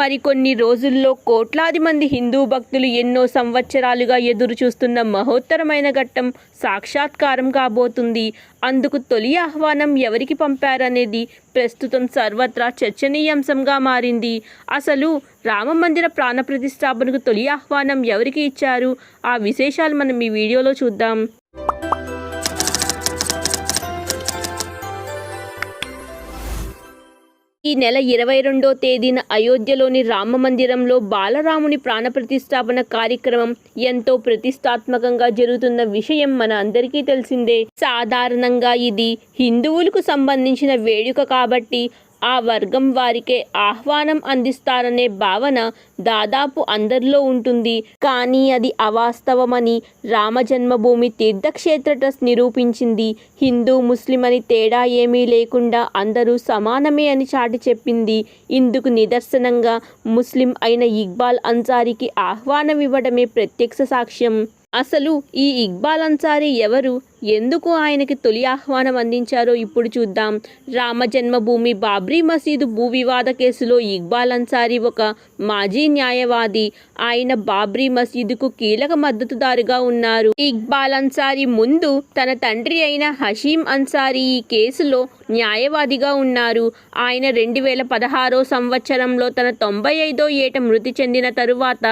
మరికొన్ని రోజుల్లో కోట్లాది మంది హిందూ భక్తులు ఎన్నో సంవత్సరాలుగా ఎదురు చూస్తున్న మహోత్తరమైన ఘట్టం సాక్షాత్కారం కాబోతుంది. అందుకు తొలి ఆహ్వానం ఎవరికి పంపారనేది ప్రస్తుతం సర్వత్రా చర్చనీయాంశంగా మారింది. అసలు రామమందిర ప్రాణ ప్రతిష్టాపనకు తొలి ఆహ్వానం ఎవరికి ఇచ్చారు? ఆ విశేషాలు మనం ఈ వీడియోలో చూద్దాం. ఈ నెల ఇరవై రెండో తేదీన అయోధ్యలోని రామ మందిరంలో బాలరాముని ప్రాణప్రతిష్టాపన కార్యక్రమం ఎంతో ప్రతిష్టాత్మకంగా జరుగుతున్న విషయం మన అందరికీ తెలిసిందే. సాధారణంగా ఇది హిందువులకు సంబంధించిన వేడుక కాబట్టి ఆ వర్గం వారికే ఆహ్వానం అందిస్తారనే భావన దాదాపు అందరిలో ఉంటుంది. కానీ అది అవాస్తవమని రామజన్మభూమి తీర్థక్షేత్ర ట్రస్ట్ నిరూపించింది. హిందూ ముస్లిం అని తేడా ఏమీ లేకుండా అందరూ సమానమే అని చాటి చెప్పింది. ఇందుకు నిదర్శనంగా ముస్లిం అయిన ఇక్బాల్ అన్సారీకి ఆహ్వానం ఇవ్వడమే ప్రత్యక్ష సాక్ష్యం. అసలు ఈ ఇక్బాల్ అన్సారీ ఎవరు? ఎందుకు ఆయనకి తొలి ఆహ్వానం అందించారో ఇప్పుడు చూద్దాం. రామ జన్మభూమి బాబ్రీ మసీదు భూ వివాద కేసులో ఇక్బాల్ అన్సారీ ఒక మాజీ న్యాయవాది. ఆయన బాబ్రీ మసీదుకు కీలక మద్దతుదారుగా ఉన్నారు. ఇక్బాల్ అన్సారీ ముందు తన తండ్రి అయిన హషీం అన్సారీ ఈ కేసులో న్యాయవాదిగా ఉన్నారు. ఆయన రెండు వేల పదహారో సంవత్సరంలో తన తొంభై ఐదో ఏట మృతి చెందిన తరువాత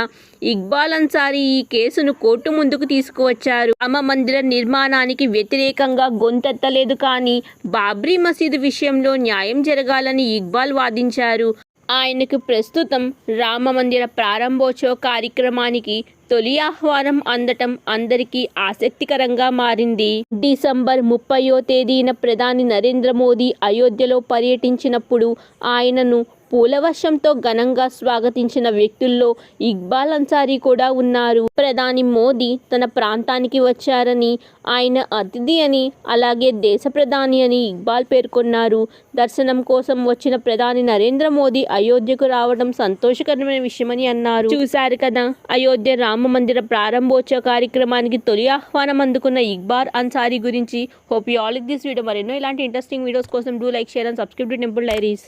ఇక్బాల్ అన్సారీ ఈ కేసును కోర్టు ముందుకు తీసుకువచ్చారు. రామ మందిర నిర్మాణానికి వ్యతిరేకంగా గొంతెత్తలేదు కానీ బాబ్రీ మసీదు విషయంలో న్యాయం జరగాలని ఇక్బాల్ వాదించారు. ఆయనకు ప్రస్తుతం రామ మందిర ప్రారంభోత్సవ కార్యక్రమానికి తొలి ఆహ్వానం అందటం అందరికీ ఆసక్తికరంగా మారింది. డిసెంబర్ ముప్పయో తేదీన ప్రధాని నరేంద్ర మోదీ అయోధ్యలో పర్యటించినప్పుడు ఆయనను పూలవర్షంతో ఘనంగా స్వాగతించిన వ్యక్తుల్లో ఇక్బాల్ అన్సారీ కూడా ఉన్నారు. ప్రధాని మోదీ తన ప్రాంతానికి వచ్చారని ఆయన అతిథి అని అలాగే దేశ ప్రధాని అని ఇక్బాల్ పేర్కొన్నారు. దర్శనం కోసం వచ్చిన ప్రధాని నరేంద్ర మోదీ అయోధ్యకు రావడం సంతోషకరమైన విషయమని అన్నారు. చూశారు కదా అయోధ్య రామ మందిర ప్రారంభోత్సవ కార్యక్రమానికి తొలి ఆహ్వానం అందుకున్న ఇక్బాల్ అన్సారీ గురించి hope you all this video. మరెన్నో ఇలాంటి ఇంట్రెస్టింగ్ వీడియోస్ కోసం do like share and subscribe to Temple Diaries